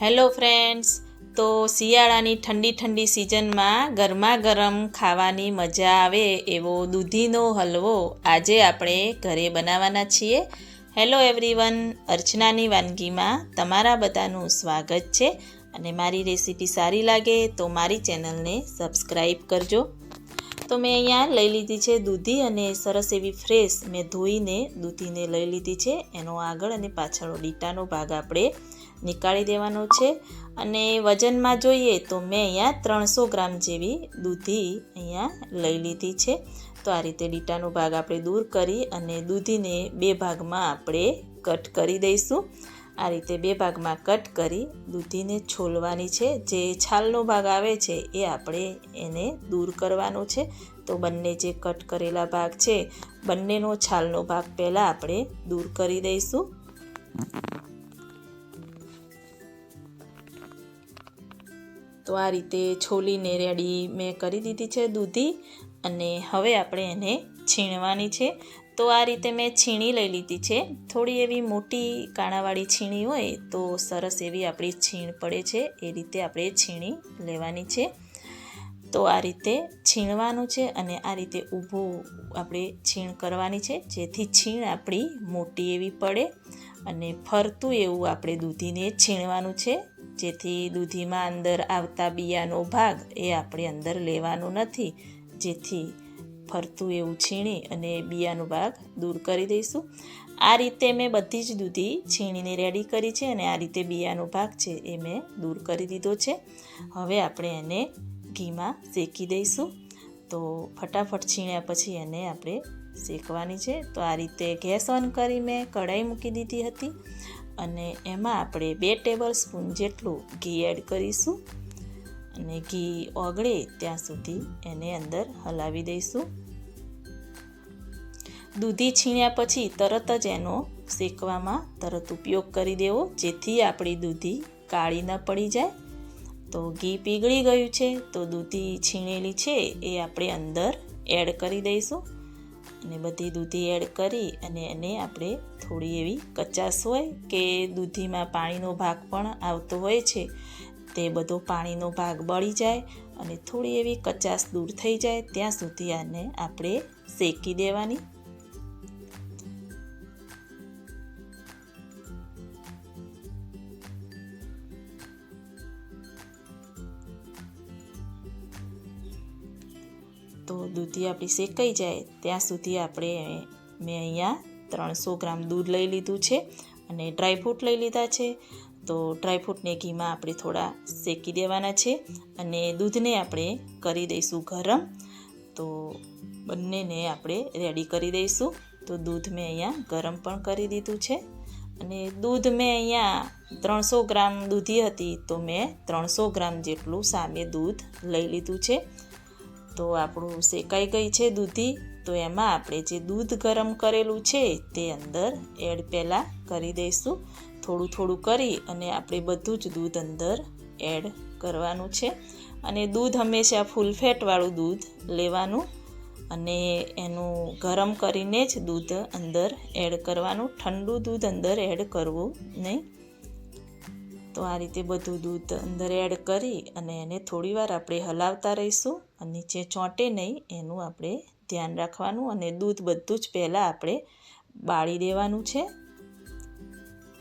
Hello friends, તો શિયાળાની ઠંડી ઠંડી સિઝનમાં ગરમા ગરમ ખાવાની મજા આવે એવો દૂધીનો હલવો આજે આપણે ઘરે બનાવવાના છીએ. હેલો એવરીવન, અર્ચનાની વાનગીમાં તમારા બધાનું સ્વાગત છે અને મારી રેસીપી સારી લાગે તો મારી ચેનલને સબસ્ક્રાઈબ કરજો. તો મેં અહીંયા લઈ લીધી છે દૂધી અને સરસ એવી ફ્રેશ મેં ધોઈને દૂધીને લઈ લીધી છે. એનો આગળ અને પાછળનો ડીટાનો ભાગ આપણે નીકાળી દેવાનો છે. અને વજનમાં જોઈએ તો મેં અહીંયા ત્રણસો ગ્રામ જેવી દૂધી અહીંયા લઈ લીધી છે. તો આ રીતે ડીટાનો ભાગ આપણે દૂર કરી અને દૂધીને બે ભાગમાં આપણે કટ કરી દઈશું. આ રીતે બે ભાગમાં કટ કરી દૂધીને છોલવાની છે. જે છાલનો ભાગ આવે છે એ આપણે એને દૂર કરવાનો છે. તો બંને જે કટ કરેલા ભાગ છે, બંનેનો છાલનો ભાગ પહેલાં આપણે દૂર કરી દઈશું. તો આ રીતે છોલીને રેડી મેં કરી દીધી છે દૂધી અને હવે આપણે એને છીણવાની છે. તો આ રીતે મેં છીણી લઈ લીધી છે. થોડી એવી મોટી કાણાવાળી છીણી હોય તો સરસ એવી આપણી છીણ પડે છે. એ રીતે આપણે છીણી લેવાની છે. તો આ રીતે છીણવાનું છે અને આ રીતે ઊભું આપણે છીણ કરવાની છે. જેથી છીણ આપણી મોટી એવી પડે અને ફરતું એવું આપણે દૂધીને છીણવાનું છે. જેથી દૂધીમાં અંદર આવતા બિયાનો ભાગ એ આપણે અંદર લેવાનો નથી. જેથી ફરતું એવું છીણી અને બિયાનો ભાગ દૂર કરી દઈશું. આ રીતે મેં બધી જ દૂધી છીણીને રેડી કરી છે અને આ રીતે બિયાનો ભાગ છે એ મેં દૂર કરી દીધો છે. હવે આપણે એને ઘીમાં શેકી દઈશું. તો ફટાફટ છીણ્યા પછી એને આપણે શેકવાની છે. તો આ રીતે ગેસ ઓન કરી મેં કઢાઈ મૂકી દીધી હતી. અને એમાં આપણે બે ટેબલ સ્પૂન જેટલું ઘી એડ કરીશું. અને ઘી ઓગળે ત્યાં સુધી એને અંદર હલાવી દઈશું. દૂધી છીણ્યા પછી તરત જ એનો શેકવામાં તરત ઉપયોગ કરી દેવો, જેથી આપણી દૂધી કાળી ન પડી જાય. તો ઘી પીગળી ગયું છે, તો દૂધી છીણેલી છે એ આપણે અંદર એડ કરી દઈશું. અને બધી દૂધી એડ કરી અને એને આપણે થોડી એવી કચાશ હોય કે દૂધીમાં પાણીનો ભાગ પણ આવતો હોય છે, તે બધો પાણીનો ભાગ બળી જાય અને થોડી એવી કચાશ દૂર થઈ જાય, ત્યાં સુધી આને આપણે શેકી દેવાની તો દૂધી આપણી શેકાઈ જાય. ત્યાં સુધી આપણે મેં અહીંયા ત્રણસો ગ્રામ દૂધ લઈ લીધું છે અને ડ્રાયફ્રૂટ લઈ લીધા છે. તો ડ્રાયફ્રૂટને ઘીમાં આપણે થોડા શેકી દેવાના છે અને દૂધને આપણે કરી દઈશું ગરમ. તો બંનેને આપણે રેડી કરી દઈશું. તો દૂધ મેં અહીંયા ગરમ પણ કરી દીધું છે અને દૂધ મેં અહીંયા ત્રણસો ગ્રામ દૂધી હતી તો મેં ત્રણસો ગ્રામ જેટલું સામે દૂધ લઈ લીધું છે. તો આપણું શેકાઈ ગઈ છે દૂધી. તો એમાં આપણે જે દૂધ ગરમ કરેલું છે તે અંદર એડ પહેલાં કરી દઈશું. થોડું થોડું કરી અને આપણે બધું જ દૂધ અંદર એડ કરવાનું છે. અને દૂધ હંમેશા ફૂલ ફેટવાળું દૂધ લેવાનું અને એનું ગરમ કરીને જ દૂધ અંદર એડ કરવાનું. ઠંડુ દૂધ અંદર એડ કરવું નહીં. તો આ રીતે બધું દૂધ અંદર એડ કરી અને એને થોડીવાર આપણે હલાવતા રહીશું અને નીચે ચોંટે નહીં, એનું આપણે ધ્યાન રાખવાનું અને દૂધ બધું જ પહેલાં આપણે બાળી દેવાનું છે.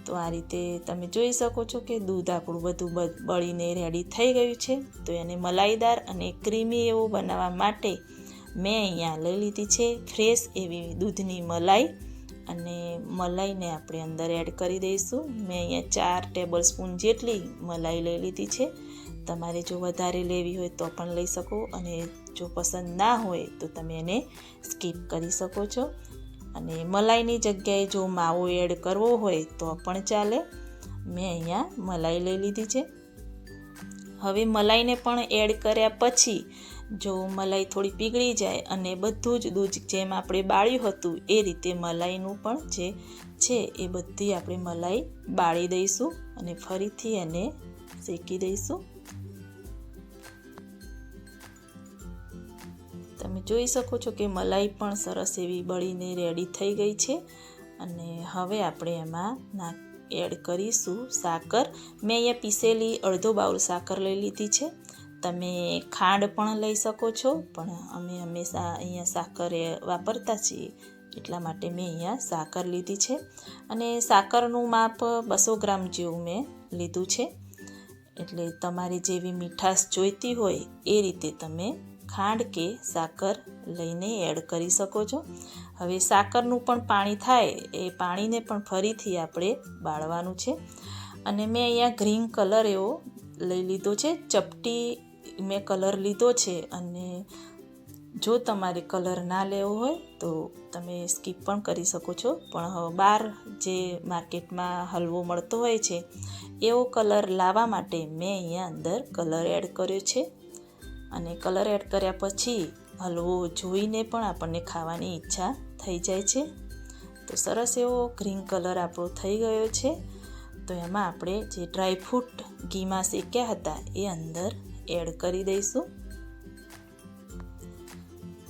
તો આ રીતે તમે જોઈ શકો છો કે દૂધ આપણું બધું બળીને રેડી થઈ ગયું છે. તો એને મલાઈદાર અને ક્રીમી એવું બનાવવા માટે મેં અહીંયા લઈ લીધી છે ફ્રેશ એવી દૂધની મલાઈ. અને મલાઈને આપણે અંદર એડ કરી દઈશું. મેં અહીંયા ચાર ટેબલ સ્પૂન જેટલી મલાઈ લઈ લીધી છે. તમારે જો વધારે લેવી હોય તો પણ લઈ શકો અને જો પસંદ ના હોય તો તમે એને સ્કીપ કરી શકો છો. અને મલાઈની જગ્યાએ જો માવો એડ કરવો હોય તો પણ ચાલે. મેં અહીંયા મલાઈ લઈ લીધી છે. હવે મલાઈને પણ એડ કર્યા પછી જો મલાઈ થોડી પીગળી જાય અને બધું જ દૂધ જેમ આપણે બાળ્યું હતું, એ રીતે મલાઈનું પણ જે છે એ બધી આપણે મલાઈ બાળી દઈશું અને ફરીથી એને શેકી દઈશું. તમે જોઈ શકો છો કે મલાઈ પણ સરસ એવી બળીને રેડી થઈ ગઈ છે અને હવે આપણે એમાં નાખ, એડ કરીશું સાકર. મેં અહીંયા પીસેલી અડધો બાઉલ સાકર લઈ લીધી છે. તમે ખાંડ પણ લઈ શકો છો, પણ અમે હંમેશા અહીંયા સાકર વાપરતા છીએ, એટલા માટે મેં અહીંયા સાકર લીધી છે. અને સાકરનું માપ બસો ગ્રામ જેવું મેં લીધું છે. એટલે તમારે જેવી મીઠાશ જોઈતી હોય એ રીતે તમે ખાંડ કે સાકર લઈને એડ કરી શકો છો. હવે સાકરનું પણ પાણી થાય, એ પાણીને પણ ફરીથી આપણે બાળવાનું છે. અને મેં અહીંયા ગ્રીન કલર એવો લઈ લીધો છે, ચપટી મેં કલર લીધો છે અને જો તમારે કલર ના લેવો હોય તો તમે સ્કીપ પણ કરી શકો છો. પણ બહાર જે માર્કેટમાં હલવો મળતો હોય છે, એવો કલર લાવવા માટે મેં અહીંયા અંદર કલર એડ કર્યો છે. અને કલર એડ કર્યા પછી હલવો જોઈને પણ આપણને ખાવાની ઈચ્છા થઈ જાય છે. તો સરસ એવો ગ્રીન કલર આપણો થઈ ગયો છે. તો એમાં આપણે જે ડ્રાયફ્રૂટ ઘીમાં શેક્યા હતા એ અંદર એડ કરી દઈશું.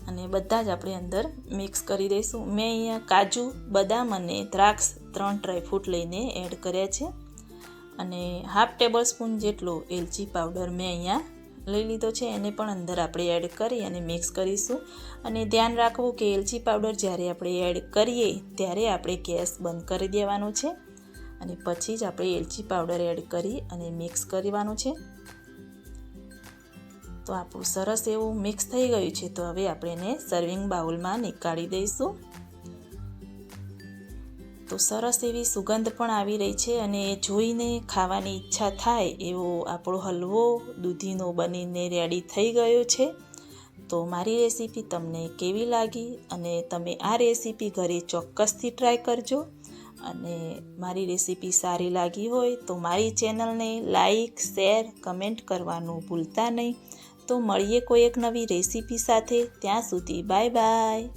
અને બધા જ આપણે અંદર મિક્સ કરી દઈશું. મેં અહીંયા કાજુ, બદામ અને દ્રાક્ષ ત્રણ ડ્રાયફ્રૂટ લઈને એડ કર્યા છે. અને હાફ ટેબલ સ્પૂન જેટલો એલચી પાવડર મેં અહીંયા લઈ લીધો છે. એને પણ અંદર આપણે એડ કરી અને મિક્સ કરીશું. અને ધ્યાન રાખવું કે એલચી પાવડર જ્યારે આપણે એડ કરીએ ત્યારે આપણે ગેસ બંધ કરી દેવાનો છે. અને પછી જ આપણે એલચી પાવડર એડ કરી અને મિક્સ કરવાનું છે. તો આપણું સરસ એવું મિક્સ થઈ ગયું છે. તો હવે આપણે એને સર્વિંગ બાઉલમાં નીકાળી દઈશું. તો સરસ એવી સુગંધ પણ આવી રહી છે અને જોઈને ખાવાની ઈચ્છા થાય એવો આપણો હલવો દૂધીનો બનીને રેડી થઈ ગયો છે. તો મારી રેસીપી તમને કેવી લાગી અને તમે આ રેસીપી ઘરે ચોક્કસથી ટ્રાય કરજો. અને મારી રેસીપી સારી લાગી હોય તો મારી ચેનલને લાઈક શેર કમેન્ટ કરવાનું ભૂલતા નહીં. તો મળીએ કોઈ એક નવી રેસીપી સાથે. ત્યાં સુધી બાય બાય.